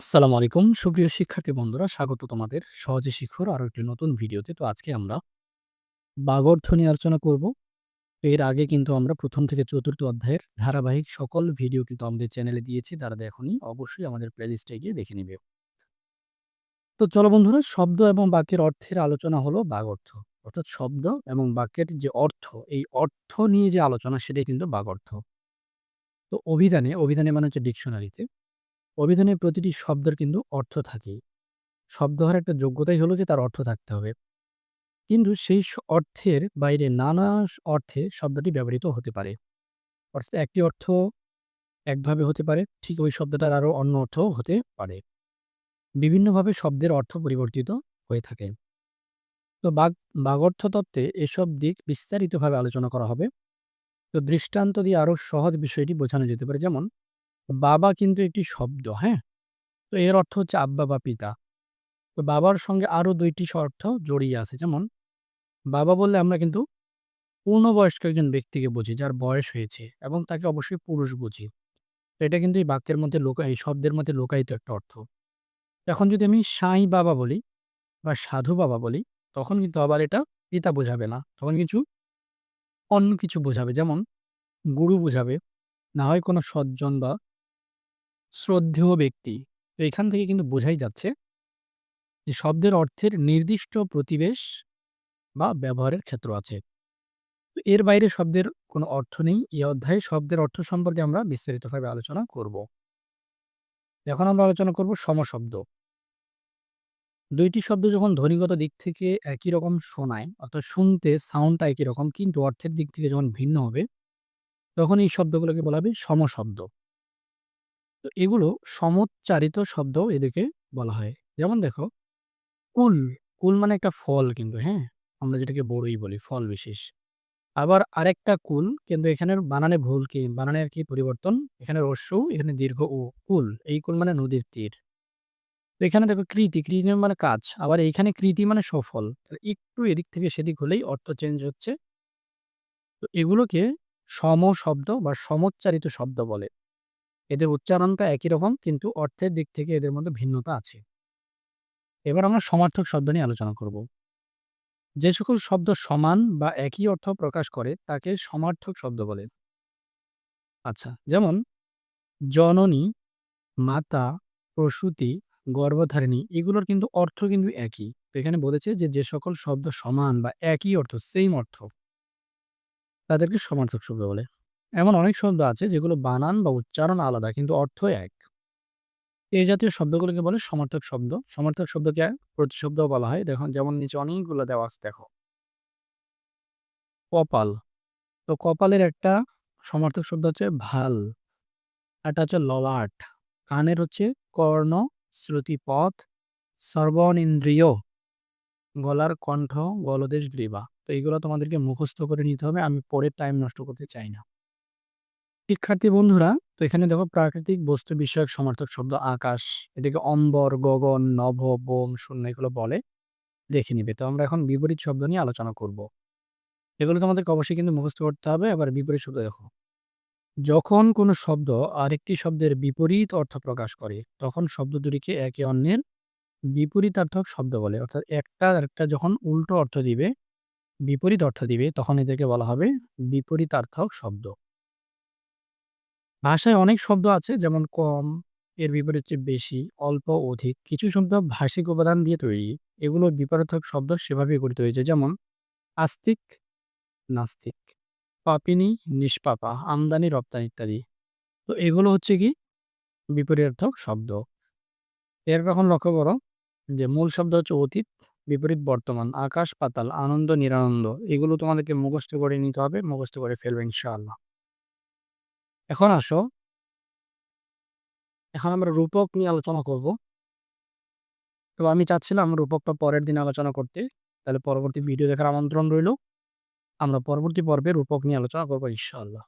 আসসালামু আলাইকুম। সুপ্রিয় শিক্ষার্থী বন্ধুরা, স্বাগত তোমাদের সহজে শিক্ষার আরও একটি নতুন ভিডিওতে। তো আজকে আমরা বাগর্থ নিয়ে আলোচনা করব। এর আগে কিন্তু আমরা প্রথম থেকে চতুর্থ অধ্যায়ের ধারাবাহিক সকল ভিডিও কিন্তু আমাদের চ্যানেলে দিয়েছি। তারা দেখনি অবশ্যই আমাদের প্লেলিস্টে গিয়ে দেখে নিবে। তো চলো বন্ধুরা, শব্দ এবং বাক্যের অর্থের আলোচনা হলো বাগর্থ। অর্থাৎ শব্দ এবং বাক্যের যে অর্থ, এই অর্থ নিয়ে যে আলোচনা, সেটাই কিন্তু বাগর্থ। তো অভিধানে অভিধানে মানে হচ্ছে ডিকশনারিতে অভিধানে প্রতিটি শব্দের কিন্তু অর্থ থাকে। শব্দ হওয়ার একটা যোগ্যতাই হলো যে তার অর্থ থাকতে হবে। কিন্তু সেই অর্থের বাইরে নানা অর্থে শব্দটি ব্যবহৃত হতে পারে। অর্থাৎ একটি অর্থ একভাবে হতে পারে, ঠিক ওই শব্দটার আরও অন্য অর্থও হতে পারে। বিভিন্নভাবে শব্দের অর্থ পরিবর্তিত হয়ে থাকে। তো বাঘ বাগর্থ তত্ত্বে এসব দিক বিস্তারিতভাবে আলোচনা করা হবে। তো দৃষ্টান্ত দিয়ে আরও সহজ বিষয়টি বোঝানো যেতে পারে। যেমন বাবা কিন্তু একটি শব্দ হ্যাঁ তো এর অর্থ হচ্ছে আব্বা বা পিতা তো বাবার সঙ্গে আরও দুইটি অর্থ জড়িয়ে আছে। যেমন বাবা বললে আমরা কিন্তু পূর্ণবয়স্ক একজন ব্যক্তিকে বুঝি যার বয়স হয়েছে এবং তাকে অবশ্যই পুরুষ বুঝি। তো এটা কিন্তু এই বাক্যের মধ্যে লোকা এই শব্দের মধ্যে লোকায়িত একটা অর্থ। এখন যদি আমি সাঁই বাবা বলি বা সাধু বাবা বলি তখন কিন্তু আবার এটা পিতা বোঝাবে না। তখন কিছু অন্য কিছু বোঝাবে। যেমন গুরু বোঝাবে, না হয় কোনো সজ্জন বা শ্রদ্ধেয় ব্যক্তি। তো এখান থেকে কিন্তু বোঝাই যাচ্ছে যে শব্দের অর্থের নির্দিষ্ট প্রতিবেশ বা ব্যবহারের ক্ষেত্র আছে। এর বাইরে শব্দের কোনো অর্থ নেই। এই অধ্যায়ে শব্দের অর্থ সম্পর্কে আমরা বিস্তারিতভাবে আলোচনা করব। এখন আমরা আলোচনা করব সমশব্দ। ২ টি শব্দ যখন ধ্বনিগত দিক থেকে একই রকম শোনায়, অর্থাৎ শুনতে সাউন্ডটা একই রকম কিন্তু অর্থের দিক থেকে যখন ভিন্ন হবে, তখন এই শব্দগুলোকে বলা হবে সমশব্দ। তো এগুলো সমোচ্চারিত শব্দ এদেরকে বলা হয়। যেমন দেখো, কুল, কুল মানে একটা ফল কিন্তু হ্যাঁ? আমরা যেটাকে বড়ই বলি, ফল বিশেষ। আবার আরেকটা কুল কিন্তু এখানের বানানে ভুল কি? বানানের কি পরিবর্তন? এখানে উ, এখানে দীর্ঘ ও কুল। এই কুল মানে নদীর তীর। তো এখানে দেখো কৃতি, কৃতি মানে কাজ। আবার এইখানে কৃতি মানে সফল। একটু এদিক থেকে সেদিক হলেই অর্থ চেঞ্জ হচ্ছে। তো এগুলোকে সম শব্দ বা সমোচ্চারিত শব্দ বলে। এদের উচ্চারণটা একই রকম কিন্তু অর্থের দিক থেকে এদের মধ্যে ভিন্নতা আছে। এবার আমরা সমার্থক শব্দ নিয়ে আলোচনা করব। যে সকল শব্দ সমান বা একই অর্থ প্রকাশ করে তাকে সমার্থক শব্দ বলে। আচ্ছা, যেমন জননী, মাতা, প্রসূতি, গর্ভধারিণী এগুলোর কিন্তু অর্থ কিন্তু একই। এখানে বলেছে যে, যে সকল শব্দ সমান বা একই অর্থ, সেইম অর্থ তাদেরকে সমার্থক শব্দ বলে। এমন অনেক শব্দ আছে যেগুলো বানান বা উচ্চারণ আলাদা কিন্তু অর্থ এক। এই জাতীয় শব্দগুলোকে বলে সমার্থক শব্দ। সমার্থক শব্দকে প্রতিশব্দ বলা হয়। দেখুন যেমন নিচে অনেকগুলো দেওয়া আছে দেখো। কপাল। তো কপালের একটা সমার্থক শব্দ হচ্ছে ভালো। আরেকটা হচ্ছে ললাট। কানের হচ্ছে কর্ণ, শ্রুতিপথ, সর্বনিন্দ্রিয় গলার কণ্ঠ, গলদেশ, গ্রীবা। তো এইগুলো তোমাদেরকে মুখস্থ করে নিতে হবে। আমি পরে টাইম নষ্ট করতে চাই না। শিক্ষার্থী বন্ধুরা, তো এখানে দেখো প্রাকৃতিক বস্তু বিষয়ক সমার্থক শব্দ আকাশ, এটাকে অম্বর, গগন, নভ, বোম, শূন্য এগুলো বলে। দেখে নিবে। তো আমরা এখন বিপরীত শব্দ নিয়ে আলোচনা করব। এগুলো তোমাদেরকে অবশ্যই কিন্তু মুখস্থ করতে হবে। আবার বিপরীত শব্দ দেখো। যখন কোনো শব্দ আরেকটি শব্দের বিপরীত অর্থ প্রকাশ করে, তখন শব্দ দুটিকে একে অন্যের বিপরীতার্থক শব্দ বলে। অর্থাৎ একটা আরেকটা যখন উল্টো অর্থ দিবে, বিপরীত অর্থ দিবে তখন এদেরকে বলা হবে বিপরীতার্থক শব্দ। ভাষায় অনেক শব্দ আছে যেমন কম, এর বিপরীত হচ্ছে বেশি, অল্প, অধিক। কিছু শব্দ ভাষিক উপাদান দিয়ে তৈরি। এগুলোর বিপরীতার্থক শব্দ সেভাবেই গঠিত হয়েছে। যেমন আস্তিক, নাস্তিক, পাপিনী, নিষ্পাপা, আমদানি, রপ্তানি ইত্যাদি। তো এগুলো হচ্ছে কি বিপরীতার্থক শব্দ। এর এখন লক্ষ্য করো যে মূল শব্দ হচ্ছে অতীত, বিপরীত বর্তমান, আকাশ, পাতাল, আনন্দ, নিরানন্দ। এগুলো তোমাদেরকে মুখস্থ করে নিতে হবে। মুখস্থ করে ফেলবে ইনশাআল্লাহ। এখন আসো এখন আমরা রূপক নিয়ে আলোচনা করব। তো আমি চাচ্ছিলাম রূপকটা পরের দিন আলোচনা করতে। তাহলে পরবর্তী ভিডিও দেখার আমন্ত্রণ রইল আমরা পরবর্তী পর্বে রূপক নিয়ে আলোচনা করব, ইনশাআল্লাহ।